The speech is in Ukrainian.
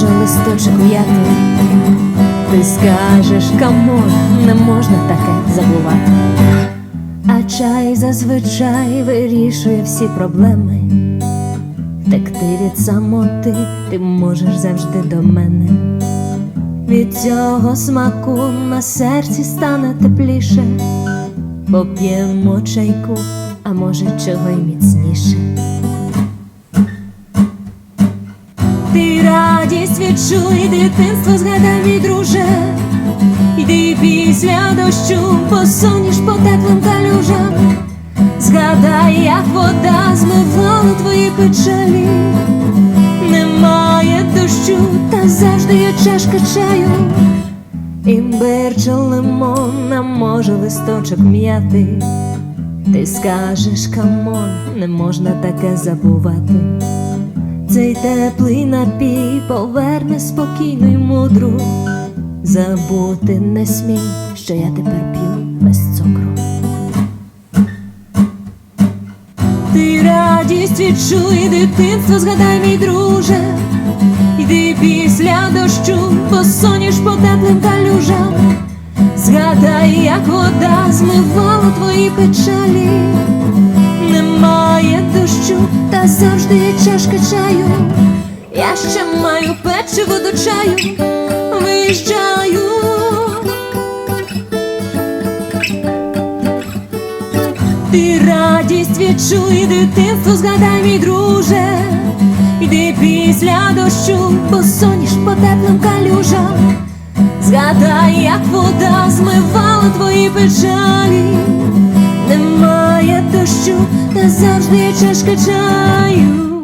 листочок м'яти. Ти скажеш, камон, не можна таке забувати. А чай зазвичай вирішує всі проблеми. Втекти від самоти ти можеш завжди до мене. Від цього смаку на серці стане тепліше. Поп'ємо чайку, а може чого й міцніше. Відчуй, дитинство згадай, мій друже. Йди після дощу, посуніш по теплим калюжам. Згадай, як вода змивала твої печалі. Немає дощу, та завжди є чашка чаю. Імбир чи лимон, а може листочок м'яти. Ти скажеш, камон, не можна таке забувати. Цей теплий напій поверне спокійну й мудру. Забути не смій, що я тепер п'ю без цукру. Ти радість відчуй, дитинство згадай, мій друже. Йди після дощу, посуніш по теплим калюжам. Згадай, як вода змивала твої печалі. Завжди є чашка чаю. Я ще маю печиво до чаю, виїжджаю. Ти радість відчуй, дитинство згадай, мій друже. Йди після дощу, посуніш по теплим калюжам. Згадай, як вода змивала твої печалі. Немає та завжди є чашка чаю.